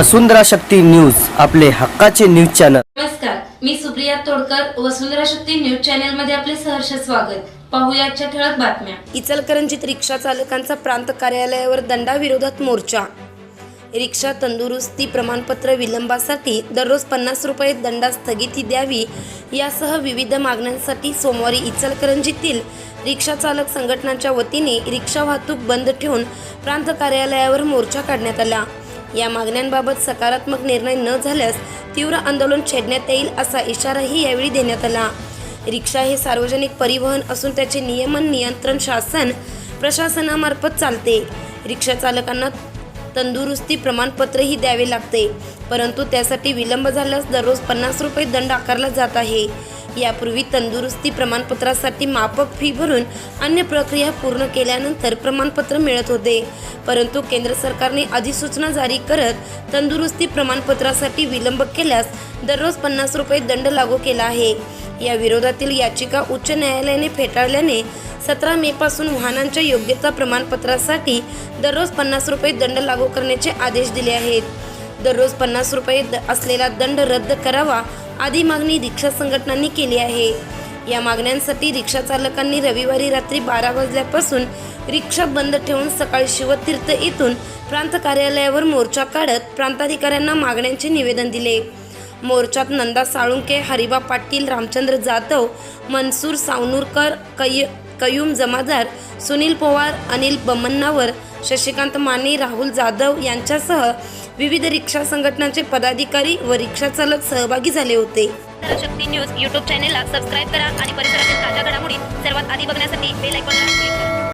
वसुंधरा Shakti news आपले हक्काचे news channel. नमस्कार मी सुप्रिया तोडकर वसुंधरा शक्ती न्यूज चॅनलमध्ये आपले सहर्ष स्वागत. पाहूया आजच्या ठळक बातम्या. इचलकरंजीत रिक्षा चालकांचा प्रांत कार्यालयावर दंडाविरोधात मोर्चा. रिक्षा तंदुरुस्ती प्रमाणपत्र विलंबासाठी दररोज पन्नास रुपये दंडा स्थगिती द्यावी यासह विविध मागण्यांसाठी सोमवारी इचलकरंजीतील रिक्षा चालक संघटनांच्या वतीने रिक्षा वाहतूक बंद ठेवून प्रांत कार्यालयावर मोर्चा काढण्यात आला. या मागण्यांबाबत सकारात्मक निर्णय न झाल्यास तीव्र आंदोलन छेडण्यात येईल असा इशाराही यावेळी देण्यात आला. रिक्षा हे सार्वजनिक परिवहन असून त्याचे नियमन नियंत्रण शासन प्रशासनामार्फत चालते. रिक्षा चालकांना तंदुरुस्ती प्रमाणपत्रही द्यावे लागते परंतु त्यासाठी विलंब झाल्यास दररोज पन्नास रुपये दंड आकारला जात आहे. यापूर्वी तंदुरुस्ती प्रमाणपत्रासाठी माफक फी भरून अन्य प्रक्रिया पूर्ण केल्यानंतर प्रमाणपत्र मिळत होते. परंतु केंद्र सरकारने अधिसूचना जारी करत तंदुरुस्ती प्रमाणपत्रासाठी विलंब केल्यास दररोज पन्नास रुपये दंड लागू केला आहे. या विरोधातील याचिका उच्च न्यायालयाने फेटाळल्याने सतरा मे पासून वाहनांच्या योग्यता प्रमाणपत्रासाठी दररोज पन्नास रुपये दंड लागू करण्याचे आदेश दिले आहेत. दररोज पन्नास रुपये द- असलेला दंड रद्द करावा आदी मागणी रिक्षा संघटनांनी केली आहे. या मागण्यांसाठी रिक्षा चालकांनी रविवारी रात्री बारा वाजल्यापासून रिक्षा बंद ठेवून सकाळी शिवतीर्थ येथून प्रांत कार्यालयावर मोर्चा काढत प्रांताधिकाऱ्यांना मागण्यांचे निवेदन दिले. मोर्चात नंदा साळुंके हरिबा पाटील रामचंद्र जाधव मनसूर सावनूरकर कै कयूम जमादार सुनील पवार अनिल बमन्नावर शशिकांत माने राहुल जाधव यांच्यासह विविध रिक्षा संघटनांचे पदाधिकारी व रिक्षा चालक सहभागी झाले होते. शक्ती न्यूज यूट्यूब चॅनेलला सबस्क्राईब करा आणि परिसरातील ताज्या घडामोडी सर्वात आधी बघण्यासाठी बेल आयकॉन